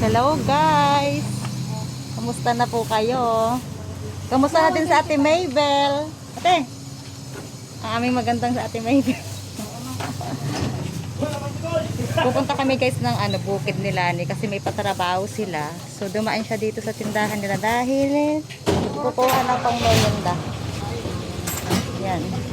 Hello guys! Kamusta na po kayo? Kamusta natin sa Ate Maybel? Ate! Ang aming magandang sa Ate Maybel. Pupunta kami guys ng ano, bukid nila ni kasi may patrabaho sila. So dumaan siya dito sa tindahan nila dahil kukuha ng pang merienda. Yan.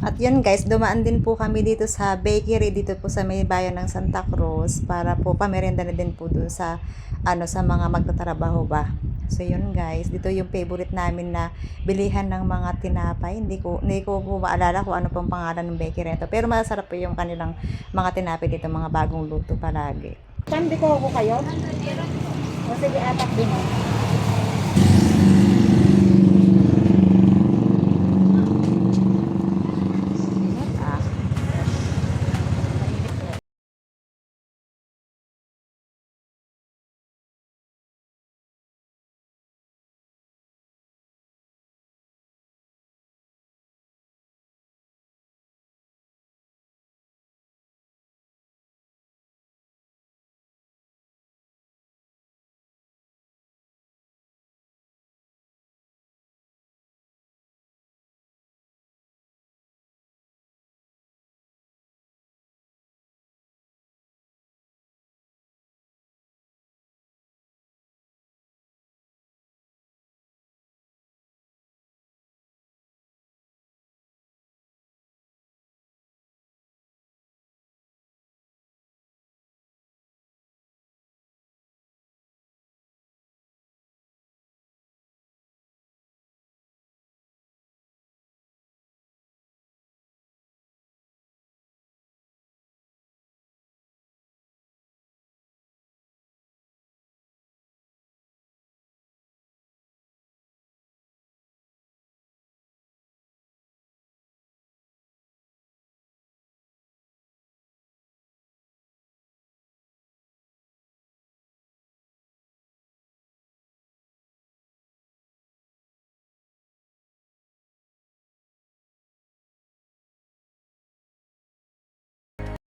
At yun guys, dumaan din po kami dito sa bakery dito po sa may bayan ng Santa Cruz para po pamerenda na din po dun sa ano sa mga magtatrabaho ba. So yun guys, dito yung favorite namin na bilihan ng mga tinapay. Hindi ko hindi ko po maalala kung ano pong pangalan ng bakery nito. Pero masarap po yung kanilang mga tinapay dito, mga bagong luto palagi. Sandi ko ako kayo? O sige, atak din mo.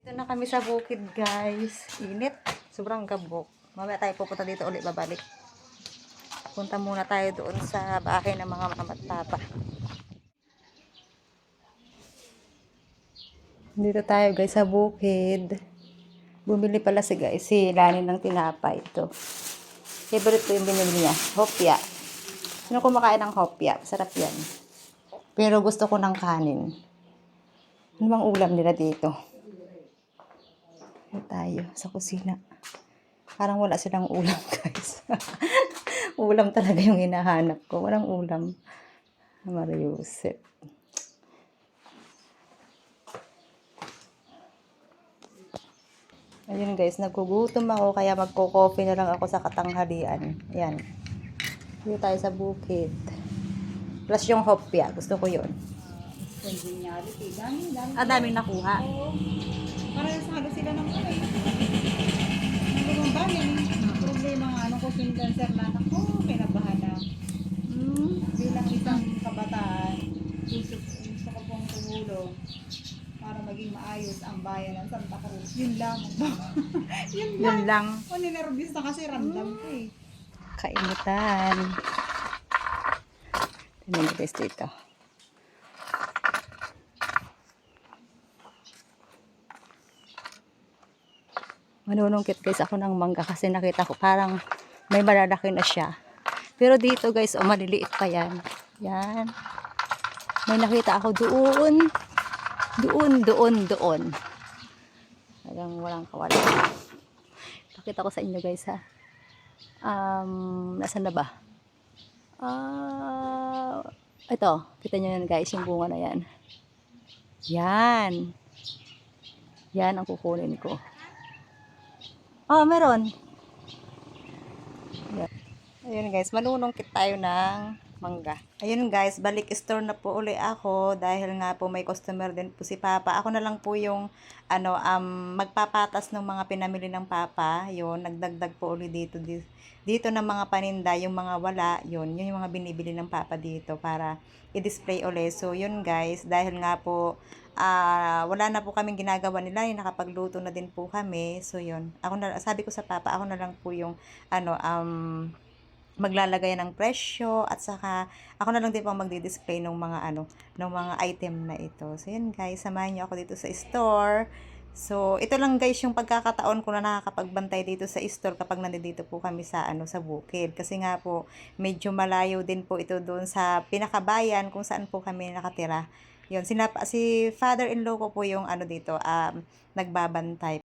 Dito na kami sa bukid, guys. Init. Sobrang gabok. Mamaya tayo pupunta dito ulit babalik. Punta muna tayo doon sa bahay ng mga mama at. Dito tayo, guys, sa bukid. Bumili pala si guys, si Lani ng tinapay. Ito. Favorite ko yung binili niya. Hopya. Sino kumakain ng hopya? Sarap yan. Pero gusto ko ng kanin. Ano bang ulam nila dito? Dito tayo sa kusina. Parang wala silang ulam, guys. ulam talaga yung hinahanap ko. Walang ulam. Mariusip. Ayun guys, nagugutom ako kaya magko-coffee na lang ako sa katanghalian. Yan. Dito tayo sa bukid. Plus yung hopya. Gusto ko yun. Dami. Ah, daming nakuha. Parehas halos sila ng. Nagulong bayan. Problema nga ano ko sindanser na anak ko. Kinabahan na. Hmm. Bilang isang kabataan, gusto, gusto ko pong tumulong para maging maayos ang bayan ng Santa Cruz. Yun lang. Yun lang. Yun lang. O, ninervous na kasi random ko eh. Kainitan. Tingnan guys dito. Manunungkit guys ako ng mangga kasi nakita ko parang may malalaki na siya. Pero dito guys, oh, maliliit pa yan. Yan. May nakita ako doon. Doon, doon, doon. Walang, walang kawala. Pakita ko sa inyo guys ha. Um, nasaan na ba? Ah, ito, kita nyo yan guys, yung bunga na yan. Yan. Yan ang kukunin ko. Oh, meron. Yan. Ayun guys, manunungkit tayo ng mangga. Ayun guys, balik store na po uli ako dahil nga po may customer din po si Papa. Ako na lang po yung ano um magpapatas ng mga pinamili ng Papa. Yun, nagdagdag po uli dito dito, dito ng mga paninda, yung mga wala, yun, yun yung mga binibili ng Papa dito para i-display uli. So yun guys, dahil nga po ah, wala na po kaming ginagawa nila, yung nakapagluto na din po kami. So, yun. Ako na, sabi ko sa papa, ako na lang po yung, ano, um, maglalagay ng presyo at saka ako na lang din po magdi-display ng mga ano ng mga item na ito. So yun guys, samahan niyo ako dito sa store. So ito lang guys yung pagkakataon ko na nakakapagbantay dito sa store kapag nandito po kami sa ano sa bukid kasi nga po medyo malayo din po ito doon sa pinakabayan kung saan po kami nakatira. Yun, sina, si father-in-law ko po yung ano dito, um, nagbabantay.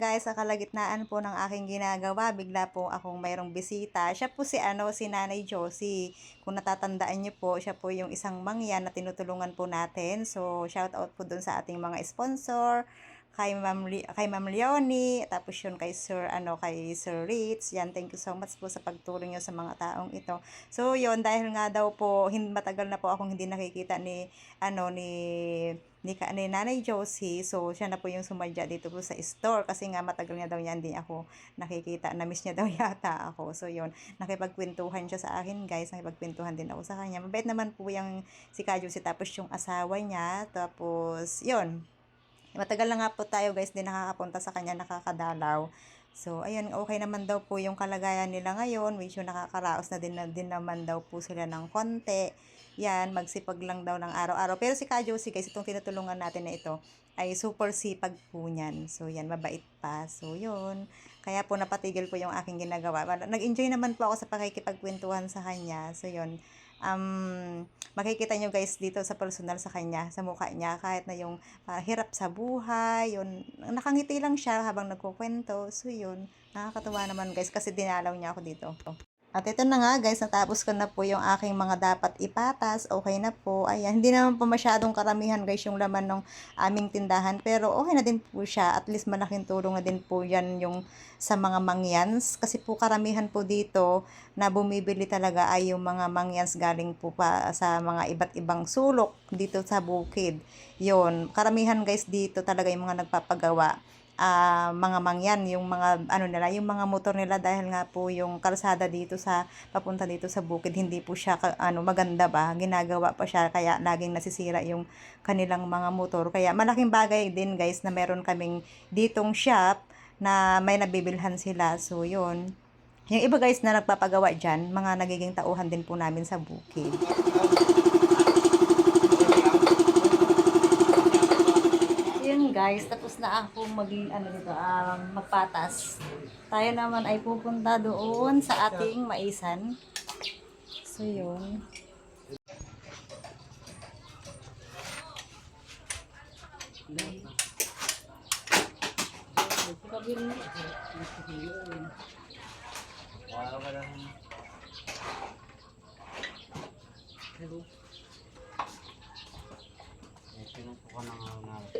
Guys, sa kalagitnaan po ng aking ginagawa, bigla po akong mayroong bisita. Siya po si ano, si Nanay Josie. Kung natatandaan niyo po, siya po yung isang mangyan na tinutulungan po natin. So, shout out po dun sa ating mga sponsor, kay Ma'am, kay Ma'am Leonie, tapos yun kay Sir, ano, kay Sir Ritz. Yan, thank you so much po sa pagtulong niyo sa mga taong ito. So, yun, dahil nga daw po, hin, matagal na po akong hindi nakikita ni, ano, ni ni, ka- ni Nanay Josie. So, siya na po yung sumadya dito po sa store kasi nga matagal niya daw niya hindi ako nakikita. Na-miss niya daw yata ako. So, yun. Nakipagkwentuhan siya sa akin, guys. Nakipagkwentuhan din ako sa kanya. Mabait naman po yung si Ka Josie. Tapos yung asawa niya. Tapos, yun. Matagal na nga po tayo, guys, din nakakapunta sa kanya, nakakadalaw. So, ayun, okay naman daw po yung kalagayan nila ngayon. Medyo nakakaraos na din, na din naman daw po sila ng konti. Yan, magsipag lang daw ng araw-araw. Pero si Ka Josie, guys, itong tinutulungan natin na ito, ay super sipag po niyan. So, yan, mabait pa. So, yun. Kaya po napatigil po yung aking ginagawa. Nag-enjoy naman po ako sa pakikipagkwentuhan sa kanya. So, yun. Um, makikita nyo guys dito sa personal sa kanya, sa mukha niya, kahit na yung ah, hirap sa buhay, yun, nakangiti lang siya habang nagkukwento. So, yun, nakakatuwa naman guys kasi dinalaw niya ako dito. At ito na nga guys, natapos ko na po yung aking mga dapat ipatas. Okay na po. Ayan, hindi naman po masyadong karamihan guys yung laman ng aming tindahan. Pero okay na din po siya. At least malaking tulong na din po yan yung sa mga mangyans. Kasi po karamihan po dito na bumibili talaga ay yung mga mangyans galing po pa sa mga iba't ibang sulok dito sa bukid. Yon, karamihan guys dito talaga yung mga nagpapagawa ah, mga mangyan, yung mga ano nila, yung mga motor nila dahil nga po yung kalsada dito sa papunta dito sa bukid hindi po siya ano maganda ba, ginagawa pa siya kaya laging nasisira yung kanilang mga motor. Kaya malaking bagay din guys na meron kaming ditong shop na may nabibilhan sila. So yun. Yung iba guys na nagpapagawa dyan, mga nagiging tauhan din po namin sa bukid. Yun guys, tapos na akong maging ano dito, um, magpatas. Tayo naman ay pupunta doon sa ating maisan. So yun. Pinupukan ng araw na ito.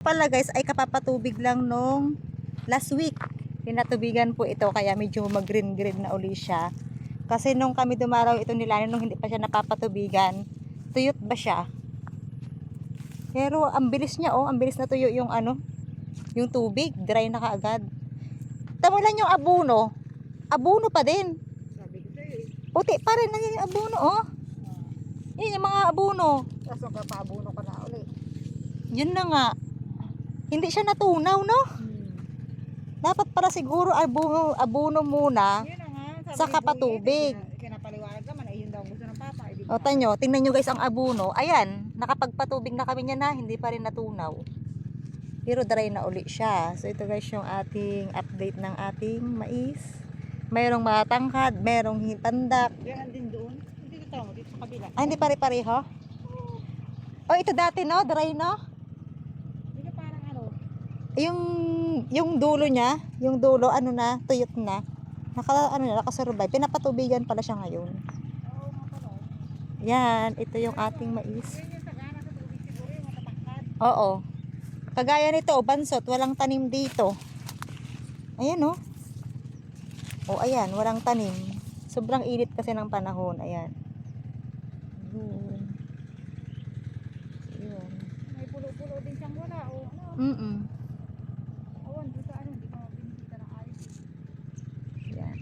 pala guys ay kapapatubig lang nung last week. Pinatubigan po ito kaya medyo mag-green green na uli siya. Kasi nung kami dumaraw ito nila nung hindi pa siya napapatubigan, Tuyot ba siya? Pero ang bilis niya oh, ang bilis na tuyo yung ano, yung tubig, dry na kaagad. Tama lang yung abuno. Abuno pa din. Eh. Puti pa rin na yung abuno oh. Yun yung mga abuno. Kaso kapabuno ka na ulit. Yun na nga. Hindi siya natunaw, no? Hmm. Dapat para siguro abuno, abuno muna. Yun na nga. sabi Saka ni pa Buhit, tubig. kina- Kinapaliwanag naman ay yun daw gusto ng papa. Eh, di O ba? tanyo, tingnan nyo guys ang abuno. Ayan, nakapagpatubig na kami niya na, hindi pa rin natunaw. Pero dry na uli siya. So ito guys yung ating update ng ating mais. Mayroong matangkad, mayroong hipandak. Yan din doon. Hindi ko tama dito sa kabila. Ah, hindi pare-pareho? Oh, ito dati no, dry no? Hindi ka parang ano. Yung yung dulo niya, yung dulo ano na, tuyot na. Naka ano na, nakasurvive. Pinapatubigan pala siya ngayon. Yan, ito yung ating mais. Oo. Kagaya nito, bansot, walang tanim dito. Ayan oh. Oh, ayan, walang tanim. Sobrang init kasi ng panahon, ayan. Yun. Yun. May pulo-pulo din siyang wala. O ano. Mm-mm. Awan doon sa ano. Hindi ko binisita ng ayos. Yan.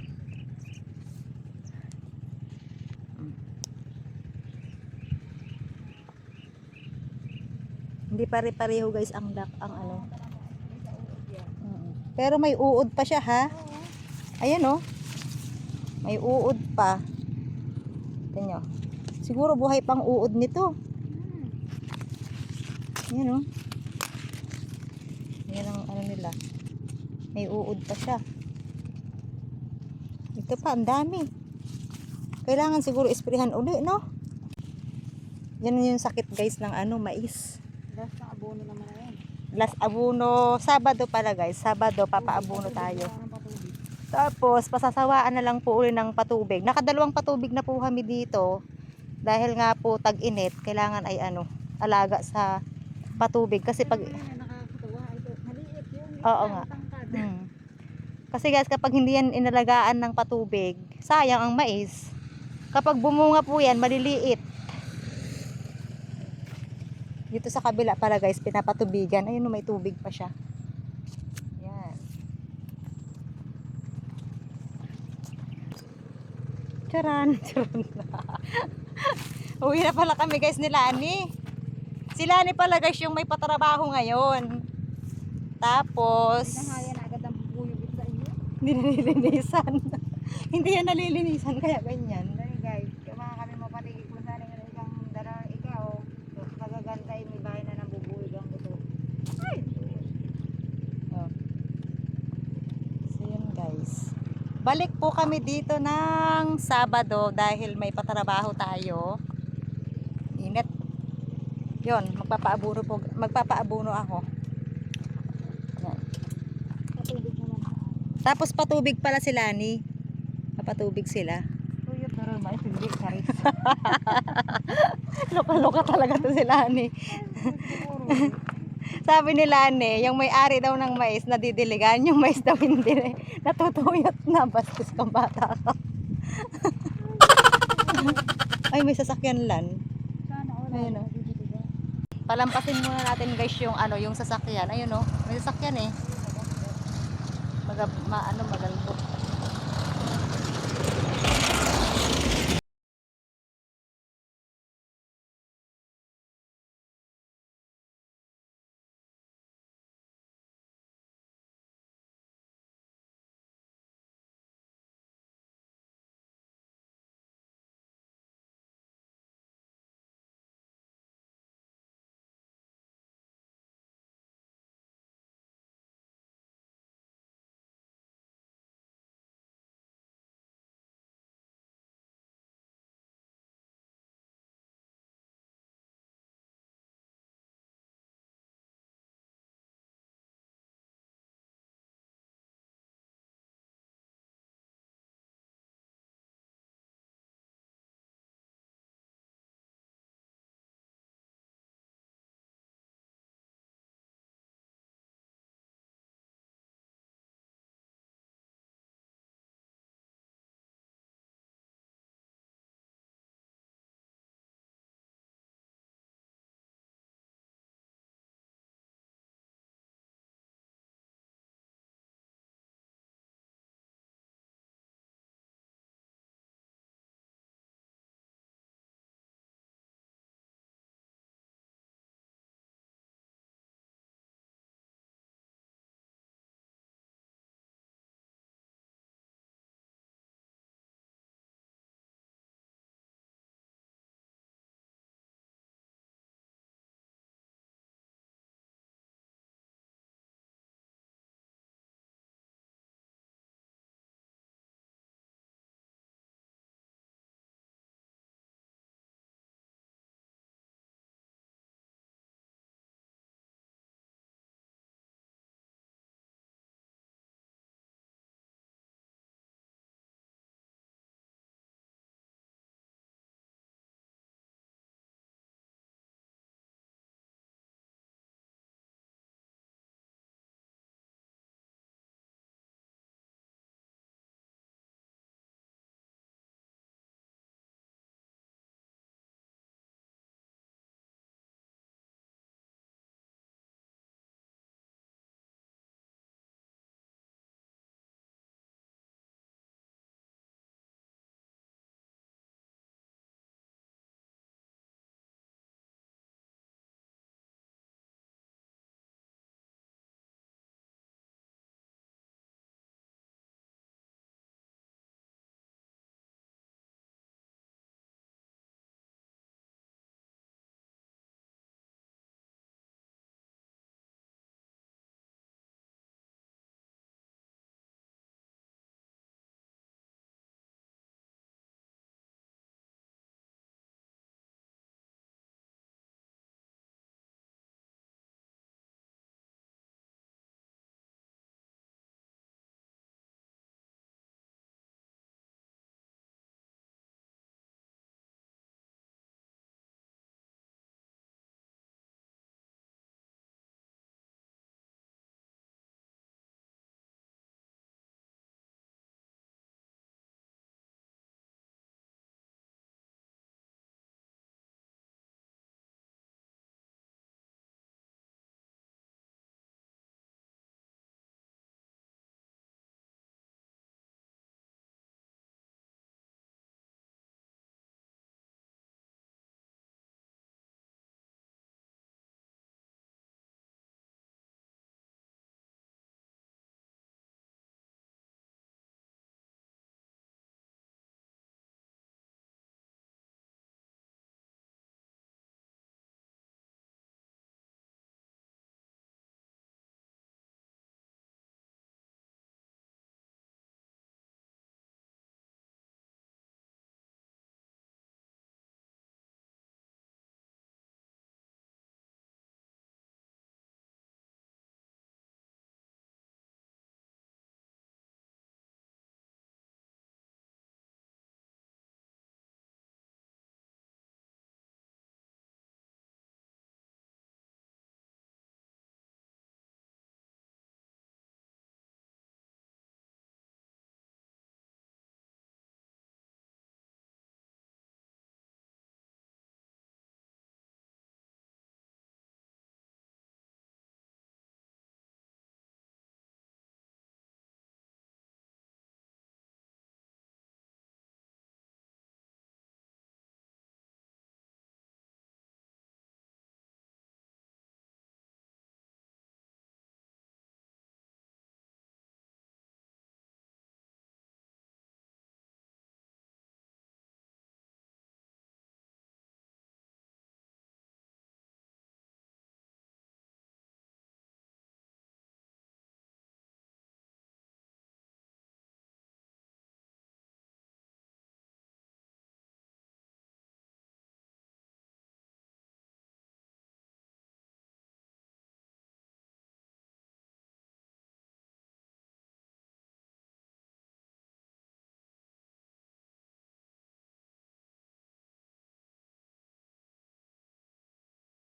Mm. Hindi pare-pareho guys ang dak ang ano. Pero may uod pa siya ha. Ayan oh. May uod pa. Tingnan. Siguro buhay pang uod nito. Ayan oh. Yan ang ano nila. May uod pa siya. Ito pa, ang dami. Kailangan siguro isprehan uli, no? Yan yung sakit guys ng ano, mais. Last na abono naman na yan. Last abuno, Sabado pala guys. Sabado, papaabuno tayo. Ng. Tapos, pasasawaan na lang po uli ng patubig. Nakadalawang patubig na po kami dito. Dahil nga po tag-init, kailangan ay ano, alaga sa patubig. Kasi pag, yun. Oo nga. Hmm. Kasi guys, kapag hindi yan inalagaan ng patubig, sayang ang mais. Kapag bumunga po yan, maliliit. Dito sa kabila para guys, pinapatubigan. Ayun, may tubig pa siya. Yan. Charan, charan na. Uwi na pala kami guys ni Lani. Si Lani pala guys yung may patrabaho ngayon. Tapos, Pinahaya na agad ang buyog sa inyo. hindi nalilinisan. hindi yan nalilinisan, kaya ganyan. Dahil guys, kaya mga kami mapatigil mo sana ng isang dala ikaw. Kagagantay, may bahay na ng bubuyog ang buto. Ay! Oh. So yun guys. Balik po kami dito ng Sabado dahil may patrabaho tayo. Init. Yun, magpapaabuno po, magpapaabuno ako. Yan. Patubig naman. Tapos patubig pala sila ni. Papatubig sila. Tuyot na rin, mais, hindi, charis. Loka-loka talaga to sila ni. Sabi ni Lani, yung may-ari daw ng mais nadidiligan, yung mais daw hindi natutuyot na bastos kang bata ka. Ay, may sasakyan lan. Ayun, oh. Bibitigan. Palampasin muna natin guys yung ano, yung sasakyan. Ayun oh, may sasakyan eh. Mag ma, ano, magalbot.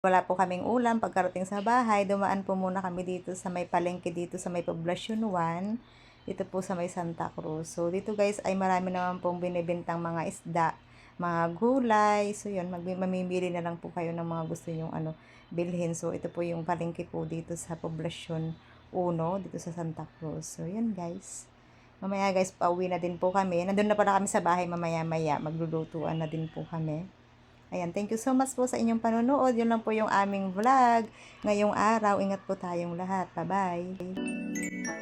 Wala po kaming ulam pagkarating sa bahay, dumaan po muna kami dito sa may palengke dito sa may Poblacion 1, dito po sa may Santa Cruz. So dito guys ay marami naman pong binibintang mga isda, mga gulay. So yun, mag- mamimili na lang po kayo ng mga gusto nyong ano, bilhin. So ito po yung palengke po dito sa Poblacion 1, dito sa Santa Cruz. So yun guys. Mamaya guys, pauwi na din po kami. Nandun na pala kami sa bahay mamaya-maya. Maglulutuan na din po kami. Ayan, thank you so much po sa inyong panonood. Yun lang po yung aming vlog ngayong araw. Ingat po tayong lahat. Bye-bye.